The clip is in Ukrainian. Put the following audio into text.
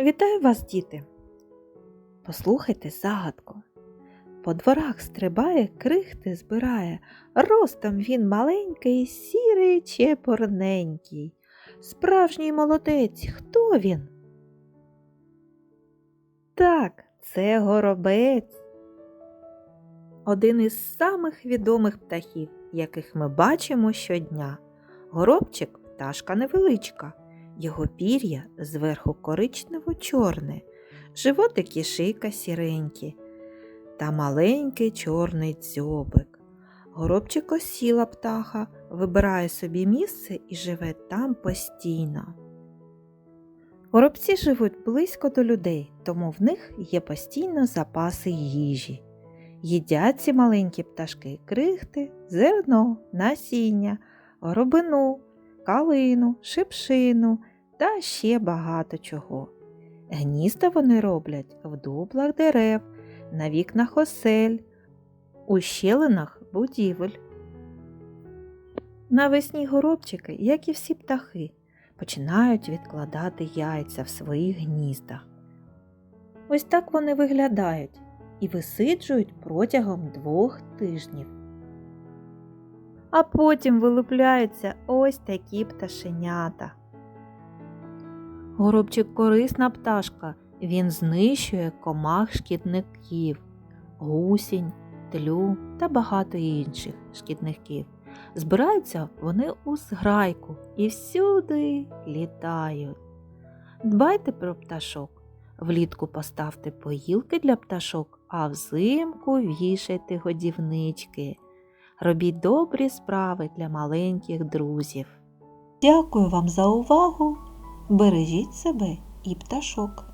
Вітаю вас, діти! Послухайте загадку. По дворах стрибає, крихти збирає. Ростом він маленький, сірий чепурненький. Справжній молодець, хто він? Так, це горобець. Один із самих відомих птахів, яких ми бачимо щодня. Горобчик пташка невеличка. Його пір'я зверху коричнево-чорне, животик і шийка сіренькі та маленький чорний дзьобик. Горобчик осіла птаха, вибирає собі місце і живе там постійно. Горобці живуть близько до людей, тому в них є постійно запаси їжі. Їдять ці маленькі пташки крихти, зерно, насіння, горобину, калину, шипшину та ще багато чого. Гнізда вони роблять в дуплах дерев, на вікнах осель, у щелинах будівель. Навесні горобчики, як і всі птахи, починають відкладати яйця в своїх гніздах. Ось так вони виглядають і висиджують протягом двох тижнів. А потім вилупляються ось такі пташенята. Горобчик корисна пташка, він знищує комах шкідників, гусінь, тлю та багато інших шкідників. Збираються вони у зграйку і всюди літають. Дбайте про пташок. Влітку поставте поїлки для пташок, а взимку вішайте годівнички. Робіть добрі справи для маленьких друзів. Дякую вам за увагу! Бережіть себе і пташок.